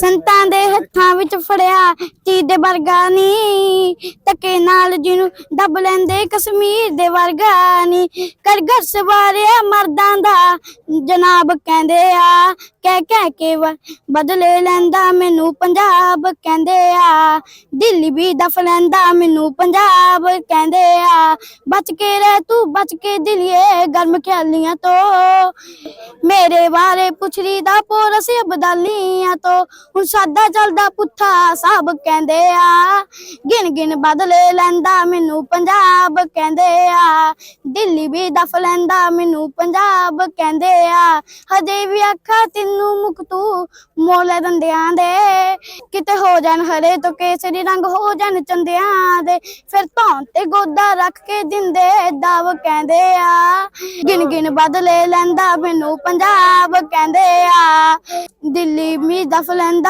ਸੰਤਾਂ ਦੇ ਹੱਥਾਂ ਵਿੱਚ ਫੜਿਆ, ਚੀਜ਼ ਦੇ ਵਰਗਾ ਨੀ ਧੱਕੇ ਨਾਲ ਜਿਹਨੂੰ ਦੱਬ ਲੈਂਦੇ, ਕਸ਼ਮੀਰ ਦੇ ਵਰਗਾ ਨੀ ਕਰ ਸਵਾਰਿਆ ਮਰਦਾਂ ਦਾ, ਜਨਾਬ ਕਹਿੰਦੇ ਆ, ਕਹਿ ਕਹਿ ਕੇ ਵ- ਬਦਲੇ ਲੈਂਦਾ ਮੈਨੂੰ ਪੰਜਾਬ ਕਹਿੰਦੇ ਆ। ਦਿੱਲੀ ਵੀ ਦਫ ਲੈਂਦਾ ਮੈਨੂੰ ਪੰਜਾਬ ਕਹਿੰਦੇ ਆ। ਬਚ ਕੇ ਰਹਿ ਤੂੰ, ਬਚ ਕੇ ਦਿਲੀਏ ਗਰਮ ਖਿਆਲੀਆਂ ਤੋਂ। ਮੇਰੇ ਬਾਰੇ ਪੁੱਛਰੀ ਦਾ ਪੋਰ ਬਦਾਲੀਆਂ ਤੋਂ। ਹੁਣ ਸਾਦਾ ਚੱਲਦਾ ਪੁੱਠਾ ਸਭ ਕਹਿੰਦੇ ਆ। ਗਿਣ ਗਿਣ ਬਦਲੇ ਲੈਂਦਾ ਮੈਨੂੰ ਪੰਜਾਬ ਕਹਿੰਦੇ ਆ। ਦਿੱਲੀ ਵੀ ਦਫ ਲੈਂਦਾ ਮੈਨੂੰ ਪੰਜਾਬ ਕਹਿੰਦੇ ਆ। ਹਜੇ ਵੀ ਅੱਖਾਂ ਤੈਨੂੰ ਮੁਕ ਤੂੰ ਮੋਲੇ ਦੰਦਿਆਂ ਦੇ। ਕਿਤੇ ਹੋ ਜਾਣ ਹਰੇ ਤੋਂ ਕੇਸਰੀ ਰੰਗ ਹੋ ਜਾਣ ਚੰਦਿਆਂ ਦੇ। ਫਿਰ ਧੌਣ ਤੇ ਗੋਦਾ ਰੱਖ ਕੇ ਦਿੰਦੇ ਦਵ ਕਹਿੰਦੇ ਆ। ਗਿਣ ਗਿਣ ਬਦਲੇ ਲੈਂਦਾ ਮੈਨੂੰ ਪੰਜਾਬ ਕਹਿੰਦੇ ਆ। ਦਿੱਲੀ ਵੀ ਦਫ ਲੈਂਦਾ